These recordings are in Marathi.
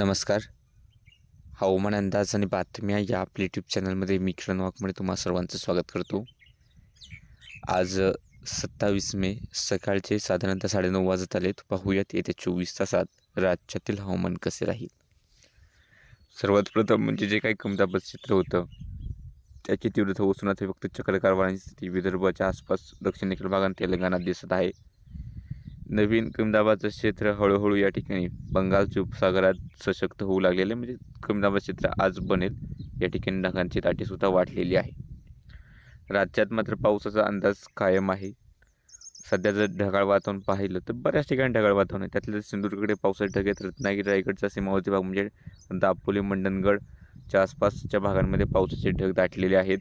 नमस्कार. हवामान अंदाज आणि बातम्या या आपल्या यूट्यूब चॅनलमध्ये मी किरण वाघमोडे तुम्हा सर्वांचं स्वागत करतो. आज सत्तावीस मे सकाळचे साधारणतः साडेनऊ वाजत आलेत. पाहूयात येत्या चोवीस तासात राज्यातील हवामान कसे राहील? सर्वात प्रथम म्हणजे जे काही कमदाबाद क्षेत्र होतं त्याची तीव्रता उष्णता फक्त चक्रकार वाऱ्यांची स्थिती विदर्भाच्या आसपास दक्षिणेकडील भागात तेलंगणात दिसत आहे. नवीन कमदाबाचं क्षेत्र हळूहळू या ठिकाणी बंगालच्या उपसागरात सशक्त होऊ लागलेले म्हणजे कमदाबाद क्षेत्र आज बनेल. या ठिकाणी ढगांची दाटीसुद्धा वाढलेली आहे. राज्यात मात्र पावसाचा अंदाज कायम आहे. सध्या जर ढगाळ वातावरण पाहिलं तर बऱ्याच ठिकाणी ढगाळ वातावरण आहे. त्यातल्या सिंधुदुर्गकडे पावसाचे ढग आहेत. रत्नागिरी रायगडचा सीमावर्ती भाग म्हणजे दापोली मंडणगडच्या आसपासच्या भागांमध्ये पावसाचे ढग दाटलेले आहेत.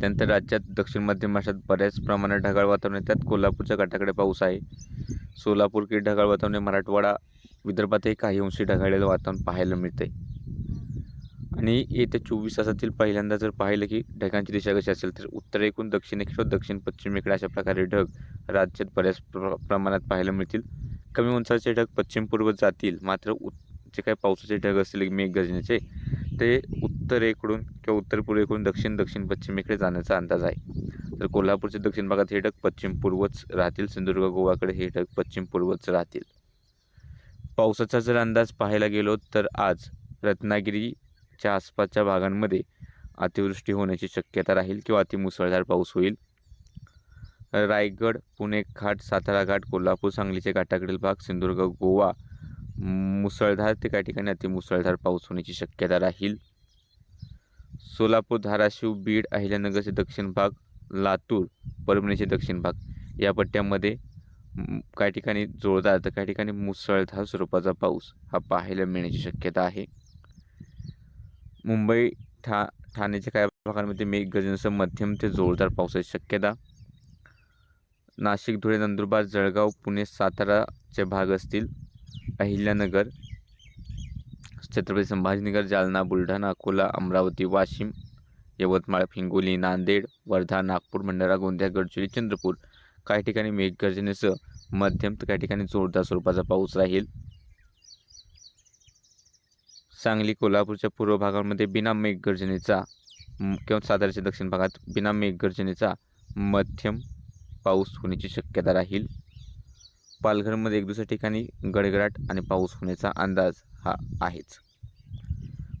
त्यानंतर राज्यात दक्षिण मध्य महाराष्ट्रात बऱ्याच प्रमाणात ढगाळ वातावरण आहे त्यात कोल्हापूरच्या काठाकडे पाऊस आहे. सोलापूरकडे ढगाळ वातावरण आहे. मराठवाडा विदर्भातही काही अंशी ढगाळलेलं वातावरण पाहायला मिळते आणि येत्या चोवीस तासातील पहिल्यांदा जर पाहिलं की ढगांची दिशा कशी असेल तर उत्तरेकडून दक्षिणेकडे दक्षिण पश्चिमेकडे अशा प्रकारे ढग राज्यात बऱ्याच प्र प्रमाणात पाहायला मिळतील. कमी उंचाचे ढग पश्चिम पूर्व जातील. मात्र उत जे काही पावसाचे ढग असतील मेघगर्जनेचे ते उत्तरेकडून किंवा उत्तर पूर्वेकडून दक्षिण दक्षिण पश्चिमेकडे जाण्याचा अंदाज आहे. तर कोल्हापूरच्या दक्षिण भागात हे ढग पश्चिम पूर्वच राहतील. सिंधुदुर्ग गोवाकडे हे ढग पश्चिम पूर्वच राहतील. पावसाचा जर अंदाज पाहायला गेलो तर आज रत्नागिरीच्या आसपासच्या भागांमध्ये अतिवृष्टी होण्याची शक्यता राहील किंवा अतिमुसळधार पाऊस होईल. रायगड पुणे घाट सातारा घाट कोल्हापूर सांगलीचे घाटाकडील भाग सिंधुदुर्ग गोवा मुसळधार ते काही ठिकाणी अतिमुसळधार पाऊस होण्याची शक्यता राहील. सोलापूर धाराशिव बीड अहिल्यानगरचे दक्षिण भाग लातूर परभणीचे दक्षिण भाग. या पट्ट्यामध्ये काही ठिकाणी जोरदार तर काही ठिकाणी मुसळधार स्वरूपाचा पाऊस हा पाहायला मिळण्याची शक्यता आहे. मुंबई ठा ठाण्याच्या काही भागांमध्ये मेघगर्जनेसह मध्यम ते जोरदार पावसाची शक्यता. नाशिक धुळे नंदुरबार जळगाव पुणे साताराचे भाग असतील. अहिल्यानगर छत्रपती संभाजीनगर जालना बुलढाणा अकोला अमरावती वाशिम यवतमाळ हिंगोली नांदेड वर्धा नागपूर भंडारा गोंदिया गडचिरोली चंद्रपूर काही ठिकाणी मेघगर्जनेसह मध्यम तर काही ठिकाणी जोरदार स्वरूपाचा पाऊस राहील. सांगली कोल्हापूरच्या पूर्व भागामध्ये बिना मेघगर्जनेचा किंवा साताऱ्याच्या दक्षिण भागात बिना मेघगर्जनेचा मध्यम पाऊस होण्याची शक्यता राहील. पालघरमध्ये एक दुसऱ्या ठिकाणी गडगडाट आणि पाऊस होण्याचा अंदाज हा आहेच.